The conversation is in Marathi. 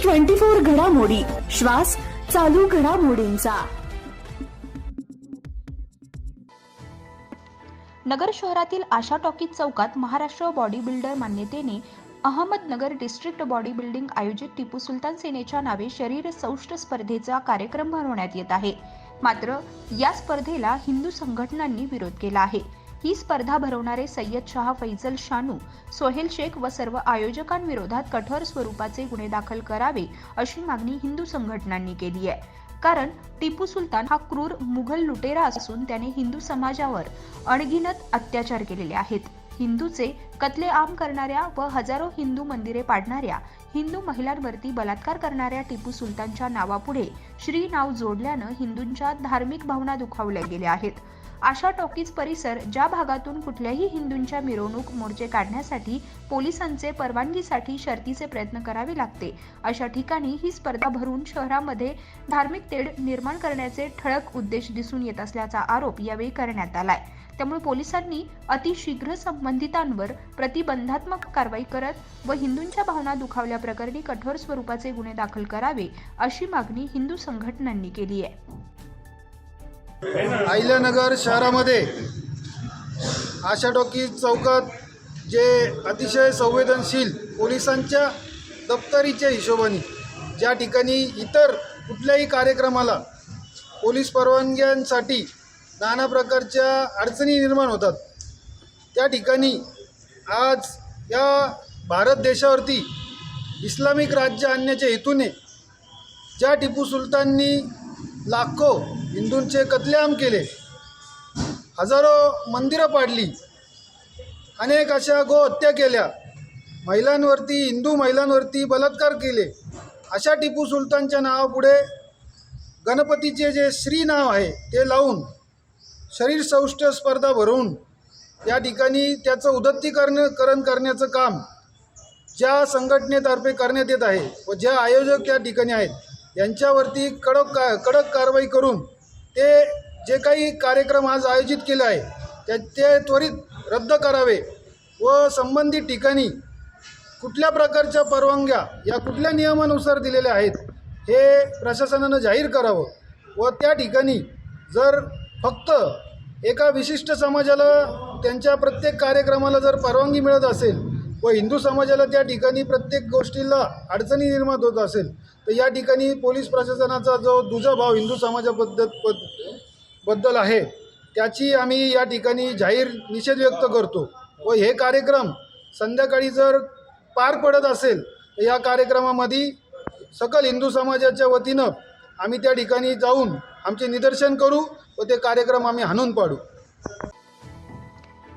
न्यूज ट्वेंटी फोर घडामोडी. श्वास चालू घडामोडींचा. नगर शहरातील आशा टॉकीज चौकात महाराष्ट्र बॉडी बिल्डर मान्यतेने अहमदनगर डिस्ट्रिक्ट बॉडी बिल्डिंग आयोजित टिपू सुलतान सेनेच्या नावे शरीर सौष्ठ स्पर्धेचा कार्यक्रम भरवण्यात येत आहे. मात्र या स्पर्धेला हिंदू संघटनांनी विरोध केला आहे. ही स्पर्धा भरवणारे सय्यद शाह फैजल शानू सोहेल शेख व सर्व आयोजकांविरोधात कठोर स्वरूपाचे गुन्हे दाखल करावे अशी मागणी हिंदू संघटनांनी केली आहे. कारण टिपू सुलतान हा क्रूर मुघल लुटेरा असून त्याने हिंदू समाजावर अणगिनत अत्याचार केलेले आहेत. हिंदूचे कत्लेआम करणाऱ्या व हजारो हिंदू मंदिरे पाडणाऱ्या हिंदू महिलांवरती बलात्कार करणाऱ्या टिपू सुलतानच्या नावापुढे श्री नाव जोडल्यानं हिंदूंच्या धार्मिक भावना दुखावल्या गेल्या आहेत. आशा टॉकीज परिसर ज्या भागातून कुठल्याही हिंदूंच्या मिरवणूक मोर्चे काढण्यासाठी पोलिसांचे परवानगीसाठी शर्तीचे प्रयत्न करावे लागते. अशा ठिकाणी ही स्पर्धा भरून शहरामध्ये धार्मिक तेढ निर्माण करण्याचे ठळक उद्देश दिसून येत असल्याचा आरोप यावेळी करण्यात आलाय. त्यामुळे पोलिसांनी अतिशीघ्र संबंधितांवर प्रतिबंधात्मक कारवाई करत व हिंदूंच्या भावना दुखावल्याप्रकरणी कठोर स्वरूपाचे गुन्हे दाखल करावे अशी मागणी हिंदू संघटनांनी केली आहे. अहिल्यानगर शहरामध्ये आशा टॉकीज चौकात जे अतिशय संवेदनशील पोलिसांच्या दप्तरीच्या हिशोबाने ज्या ठिकाणी इतर कुठल्याही कार्यक्रमाला पोलीस परवानग्यांसाठी नाना प्रकारच्या अडचणी निर्माण होतात त्या ठिकाणी आज या भारत देशावरती इस्लामिक राज्य आणण्याच्या हेतूने ज्या टिपू सुलताननी लाखो हिंदूंचे कत्लेआम केले. हजारो मंदिरं पाडली. अनेक अशा गोहत्या केल्या. महिलांवरती हिंदू महिलांवरती बलात्कार केले. अशा टिपू सुलतानच्या नावापुढे गणपतीचे जे श्री नाव आहे ते लावून शरीर सौष्ठ स्पर्धा भरवून या ठिकाणी त्याचं उदत्तीकरण करण करण्याचं काम ज्या संघटनेतर्फे करण्यात येत आहे व ज्या आयोजक या ठिकाणी आहेत यांच्यावरती कडक का कडक कारवाई करून ते जे काही कार्यक्रम आज आयोजित केले आहे त्या ते त्वरित रद्द करावे व संबंधित ठिकाणी कुठल्या प्रकारच्या परवानग्या या कुठल्या नियमानुसार दिलेल्या आहेत हे प्रशासनानं जाहीर करावं व त्या ठिकाणी जर फक्त एका विशिष्ट समाजाला त्यांच्या प्रत्येक कार्यक्रमाला जर परवानगी मिळत असेल व हिंदू समाजाला त्या ठिकाणी प्रत्येक गोष्टीला अडचणी निर्माण होत असेल तर या ठिकाणी पोलीस प्रशासनाचा जो दुजा भाव हिंदू समाजाबद्दल बद- बद्दल आहे त्याची आम्ही या ठिकाणी जाहीर निषेध व्यक्त करतो. व हे कार्यक्रम संध्याकाळी जर पार पडत असेल तर या कार्यक्रमामध्ये सकल हिंदू समाजाच्या वतीनं आम्ही त्या ठिकाणी जाऊन आमचे निदर्शन करू व ते कार्यक्रम आम्ही हाणून पाडू.